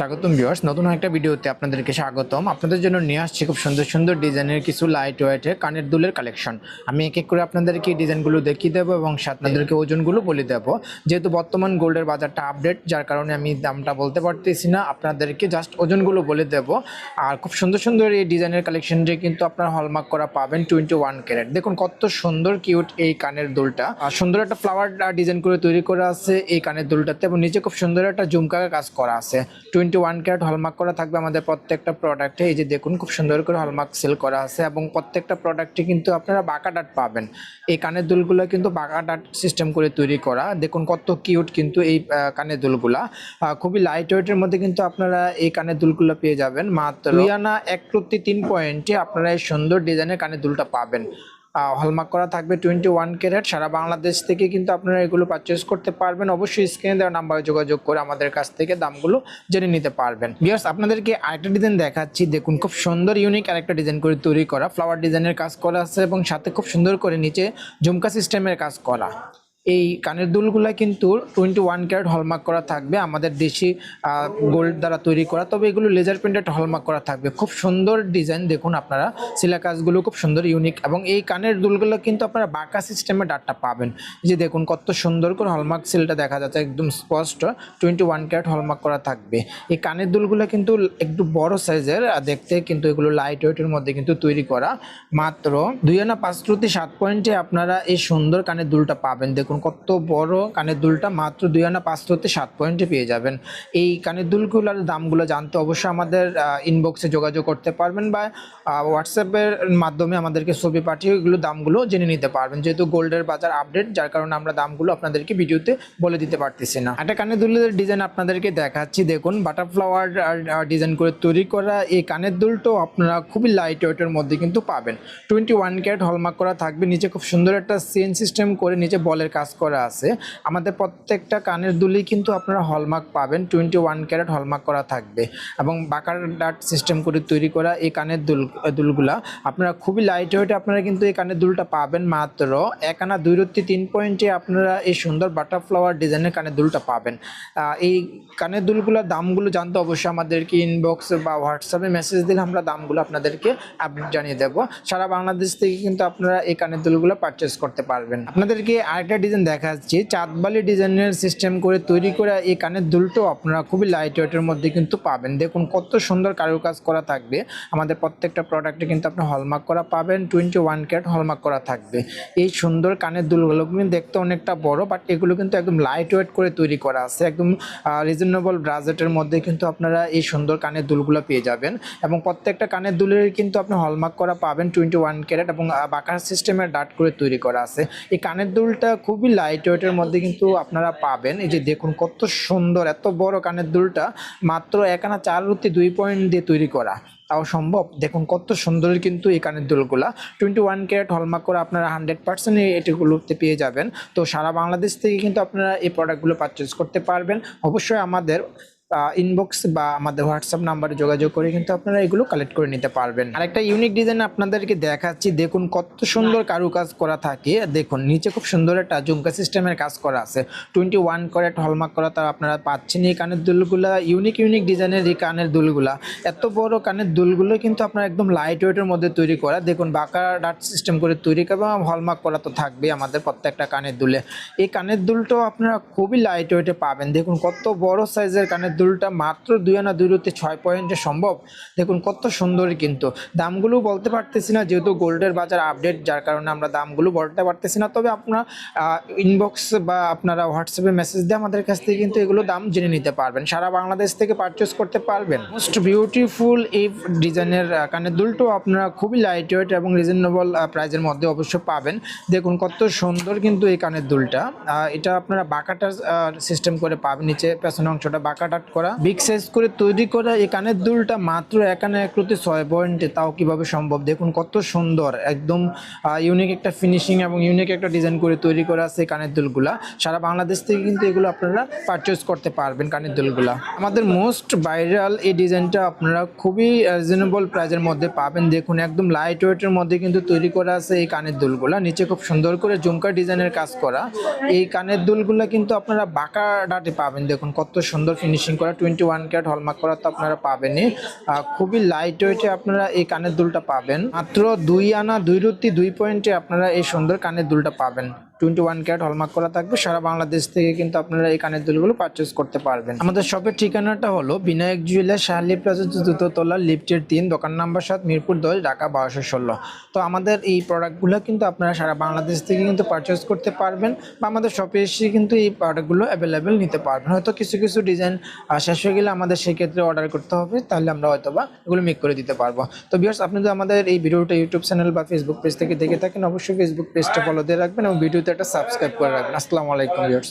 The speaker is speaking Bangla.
স্বাগতম ভিউয়ার্স নতুন একটা ভিডিওতে আপনাদেরকে স্বাগতম। আপনাদের জন্য নিয়ে আসছি খুব সুন্দর সুন্দর ডিজাইনের কিছু লাইট ওয়েটের কানের দুলের কালেকশন আমি এক এক করে আপনাদেরকে ডিজাইনগুলো দেখিয়ে দেবো এবং সাথে আপনাদেরকে ওজনগুলো বলে দেবো। যেহেতু বর্তমান গোল্ডের বাজারটা আপডেট যার কারণে আমি দামটা বলতে পারতেছি না। আপনাদেরকে জাস্ট ওজনগুলো বলে দেবো। আর খুব সুন্দর সুন্দর এই ডিজাইনের কালেকশনটি কিন্তু আপনারা হলমার্ক করা পাবেন টোয়েন্টি ওয়ান ক্যারেট দেখুন কত সুন্দর কিউট এই কানের দুলটা। আর সুন্দর একটা ফ্লাওয়ার ডিজাইন করে তৈরি করা আছে এই কানের দুলটাতে এবং নিচে খুব সুন্দর একটা ঝুমকা কাজ করা আছে। টোয়েন্টি ওয়ান ক্যারেট হলমার্ক করা থাকবে আমাদের প্রত্যেকটা প্রোডাক্টে এই যে দেখুন খুব সুন্দর করে হলমার্ক সেল করা আছে এবং প্রত্যেকটা প্রোডাক্টে কিন্তু আপনারা বাঁকা ডাট পাবেন। এই কানের দুলগুলো কিন্তু বাঁকা ডাট সিস্টেম করে তৈরি করা। দেখুন কত কিউট কিন্তু এই কানের দুলগুলা। খুবই লাইট ওয়েটের মধ্যে কিন্তু আপনারা এই কানের দুলগুলো পেয়ে যাবেন। মাত্র দুই আনা এক প্রতি তিন পয়েন্টে আপনারা এই সুন্দর ডিজাইনের কানের দুলটা পাবেন। হলমার্ক করা থাকবে টোয়েন্টি ওয়ান ক্যারেট সারা বাংলাদেশ থেকে কিন্তু আপনারা এগুলো পারচেস করতে পারবেন। অবশ্যই স্ক্রিনে দেওয়া নাম্বারে যোগাযোগ করে আমাদের কাছ থেকে দামগুলো জেনে নিতে পারবেন। বিয়ার্স আপনাদেরকে আরেকটা ডিজাইন দেখাচ্ছি। দেখুন, খুব সুন্দর ইউনিক আরেকটা ডিজাইন করে তৈরি করা। ফ্লাওয়ার ডিজাইনের কাজ করা আছে এবং সাথে খুব সুন্দর করে নিচে ঝুমকা সিস্টেমের কাজ করা। এই কানের দুলগুলা কিন্তু টোয়েন্টি ওয়ান ক্যারেট হলমার্ক করা থাকবে। আমাদের দেশি গোল্ড দ্বারা তৈরি করা। তবে এগুলো লেজার প্রিন্টেড হলমার্ক করা থাকবে। খুব সুন্দর ডিজাইন দেখুন আপনারা। সিলা কাজগুলো খুব সুন্দর ইউনিক এবং এই কানের দুলগুলো কিন্তু আপনারা বাঁকা সিস্টেমে ডাটটা পাবেন। যে দেখুন কত সুন্দর করে হলমার্ক সিলটা দেখা যাচ্ছে, একদম স্পষ্ট। টোয়েন্টি ওয়ান ক্যারেট হলমার্ক করা থাকবে। এই কানের দুলগুলো কিন্তু একটু বড় সাইজের দেখতে কিন্তু এগুলো লাইট ওয়েটের মধ্যে কিন্তু তৈরি করা। মাত্র দুই আনা পাঁচ সাত পয়েন্টে আপনারা এই সুন্দর কানের দুলটা পাবেন। দেখুন কত বড় কানের দুলটা, মাত্র দুই আনা পাঁচ প্রতি সাত পয়েন্টে পেয়ে যাবেন। এই কানের দুলগুলোর দামগুলো জানতে অবশ্যই আমাদের ইনবক্সে যোগাযোগ করতে পারবেন বা হোয়াটসঅ্যাপের মাধ্যমে আমাদেরকে ছবি পাঠিয়ে এগুলো দামগুলো জেনে নিতে পারবেন। যেহেতু গোল্ডের বাজার আপডেট যার কারণে আমরা দামগুলো আপনাদেরকে ভিডিওতে বলে দিতে পারতেছি না। একটা কানের দুলের ডিজাইন আপনাদেরকে দেখাচ্ছি। দেখুন বাটারফ্লাওয়ার ডিজাইন করে তৈরি করা এই কানের দুলটাও আপনারা খুবই লাইট ওয়েটের মধ্যে কিন্তু পাবেন। টোয়েন্টি ওয়ান ক্যারেট হলমার্ক করা থাকবে। নিচে খুব সুন্দর একটা চেন সিস্টেম করে নিচে বলের করা আছে। আমাদের প্রত্যেকটা কানের দুলেই কিন্তু আপনারা হলমার্ক পাবেন টোয়েন্টি ওয়ান ক্যারেট হলমার্ক করা থাকবে। এবং বাকার ডাট সিস্টেম করে তৈরি করা এই কানের দুল, দুলগুলা। আপনারা খুবই লাইট ওয়েটে আপনারা কিন্তু এই কানের দুলটা পাবেন মাত্র এক আনা দুই রত্তি তিন পয়েন্টে আপনারা এই সুন্দর বাটারফ্লাওয়ার ডিজাইনের কানের দুলটা পাবেন। এই কানের দুলগুলোর দামগুলো জানতে অবশ্যই আমাদেরকে ইনবক্স বা হোয়াটসঅ্যাপে মেসেজ দিলে আমরা দামগুলো আপনাদেরকে আপডেট জানিয়ে দেবো। সারা বাংলাদেশ থেকে কিন্তু আপনারা এই কানের দুলগুলো পারচেস করতে পারবেন। আপনাদেরকে আরেকটা ডিজাইন দেখাচ্ছি চাঁদবালি ডিজাইনের সিস্টেম করে তৈরি করা এই কানের দুলটাও আপনারা খুবই লাইট ওয়েটের মধ্যে কিন্তু পাবেন। দেখুন কত সুন্দর কারুকাজ করা থাকবে। আমাদের প্রত্যেকটা প্রোডাক্টে কিন্তু আপনি হলমার্ক করা পাবেন টোয়েন্টি ওয়ান ক্যারেট হলমার্ক করা থাকবে। এই সুন্দর কানের দুলগুলো কিন্তু দেখতে অনেকটা বড় বাট এগুলো কিন্তু একদম লাইট ওয়েট করে তৈরি করা আছে। একদম রিজনেবল বাজেটের মধ্যে কিন্তু আপনারা এই সুন্দর কানের দুলগুলো পেয়ে যাবেন। এবং প্রত্যেকটা কানের দুলের কিন্তু আপনি হলমার্ক করা পাবেন টোয়েন্টি ওয়ান ক্যারেট এবং বাঁকার সিস্টেমের ডাট করে তৈরি করা আছে। এই কানের দুলটা খুবই লাইট ওয়েটের মধ্যে কিন্তু আপনারা পাবেন। এই যে দেখুন কত সুন্দর, এত বড় কানের দুলটা, মাত্র একানা চার রুতি দুই পয়েন্ট দিয়ে তৈরি করা। তাও সম্ভব? দেখুন কত সুন্দর কিন্তু এই কানের দুলগুলা। টোয়েন্টি ওয়ান ক্যারেট হলমার্ক করে আপনারা হান্ড্রেড পার্সেন্ট এটিগুলোতে পেয়ে যাবেন। তো সারা বাংলাদেশ থেকে কিন্তু আপনারা এই প্রোডাক্টগুলো পারচেস করতে পারবেন। অবশ্যই আমাদের ইনবক্স বা আমাদের হোয়াটসঅ্যাপ নাম্বারে যোগাযোগ করে কিন্তু আপনারা এগুলো কালেক্ট করে নিতে পারবেন। আর একটা ইউনিক ডিজাইন আপনাদেরকে দেখাচ্ছি। দেখুন কত সুন্দর কারুকাজ করা থাকে। দেখুন নিচে খুব সুন্দর একটা জুমকা সিস্টেমের কাজ করা আছে। টোয়েন্টি ওয়ান ক্যারেট হলমার্ক করা তার আপনারা পাচ্ছেন এই কানের দুলগুলা। ইউনিক ইউনিক ডিজাইনের এই কানের দুলগুলা। এত বড় কানের দুলগুলো কিন্তু আপনার একদম লাইট ওয়েটের মধ্যে তৈরি করা। দেখুন বাঁকা ডাট সিস্টেম করে তৈরি করা এবং হলমার্ক করা তো থাকবে আমাদের প্রত্যেকটা কানের দুলে। এই কানের দুলটাও আপনারা খুবই লাইট ওয়েটে পাবেন। দেখুন কত বড় সাইজের কানের দুলটা মাত্র দুই আনা দুই রুতে ছয় পয়েন্টে সম্ভব। দেখুন কত সুন্দর কিন্তু। দামগুলো বলতে পারতেছি না, যেহেতু গোল্ডের বাজার আপডেট, যার কারণে আমরা দামগুলো বলতে পারতেছি না। তবে আপনার ইনবক্স বা আপনারা হোয়াটসঅ্যাপে মেসেজ দিয়ে আমাদের কাছ থেকে কিন্তু এগুলো দাম জেনে নিতে পারবেন। সারা বাংলাদেশ থেকে পারচেস করতে পারবেন। মোস্ট বিউটিফুল এই ডিজাইনের কানের দুলটাও আপনারা খুবই লাইট ওয়েট এবং রিজনেবল প্রাইজের মধ্যে অবশ্যই পাবেন। দেখুন কত সুন্দর কিন্তু এই কানের দুলটা। এটা আপনারা বাঁকাটার সিস্টেম করে পাবেন। নিচে পেছনের অংশটা বাঁকাটাট করা? বিগ সাইজ করে তৈরি করা, এই কানের দুলটা মাত্র এখানে এক প্রতি ছয় পয়েন্টে তাও কীভাবে সম্ভব? দেখুন কত সুন্দর, একদম ইউনিক একটা ফিনিশিং এবং ইউনিক একটা ডিজাইন করে তৈরি করা আছে কানের দুলগুলা। সারা বাংলাদেশ থেকে কিন্তু এগুলো আপনারা পারচেস করতে পারবেন কানের দুলগুলা। আমাদের মোস্ট ভাইরাল এই ডিজাইনটা আপনারা খুবই রিজনেবল প্রাইজের মধ্যে পাবেন। দেখুন, একদম লাইট ওয়েটের মধ্যে কিন্তু তৈরি করা আছে এই কানের দুলগুলা। নিচে খুব সুন্দর করে জুমকা ডিজাইনের কাজ করা। এই কানের দুলগুলা কিন্তু আপনারা বাঁকা ডাটে পাবেন। দেখুন কত সুন্দর ফিনিশিং করা টোয়েন্টি ওয়ান ক্যারেট হলমার্ক করা তো আপনারা পাবেনই। খুবই লাইট ওয়েটে আপনারা এই কানের দুলটা পাবেন। মাত্র দুই আনা, দুই রুতি দুই পয়েন্টে আপনারা এই সুন্দর কানের দুলটা পাবেন। টোয়েন্টি ওয়ান ক্যারেট হলমার্ক করা থাকবে। সারা বাংলাদেশ থেকে কিন্তু আপনারা এই কানের দুলগুলো পারচেস করতে পারবেন। আমাদের শপের ঠিকানাটা হলো বিনায়ক জুয়েলার শাহলি প্লাজা তলা লিফটের তিন, দোকান নাম্বার সাত, মিরপুর দশ, ঢাকা বারোশো ষোলো। তো আমাদের এই প্রোডাক্টগুলো কিন্তু আপনারা সারা বাংলাদেশ থেকে কিন্তু পারচেস করতে পারবেন বা আমাদের শপে এসে কিন্তু এই প্রোডাক্টগুলো অ্যাভেলেবেল নিতে পারবেন। হয়তো কিছু কিছু ডিজাইন শেষ হয়ে গেলে আমাদের সেই ক্ষেত্রে অর্ডার করতে হবে, তাহলে আমরা হয়তো বা এগুলো মেক করে দিতে পারব। তো বিয়ার্স আপনি যদি আমাদের এই ভিডিওটা ইউটিউব চ্যানেল বা ফেসবুক পেজ থেকে দেখে থাকেন, অবশ্যই ফেসবুক পেজটা ফলো দিয়ে রাখবেন এবং ভিডিওতে একটা সাবস্ক্রাইব করে রাখবেন। আসসালামু আলাইকুম বিয়ার্স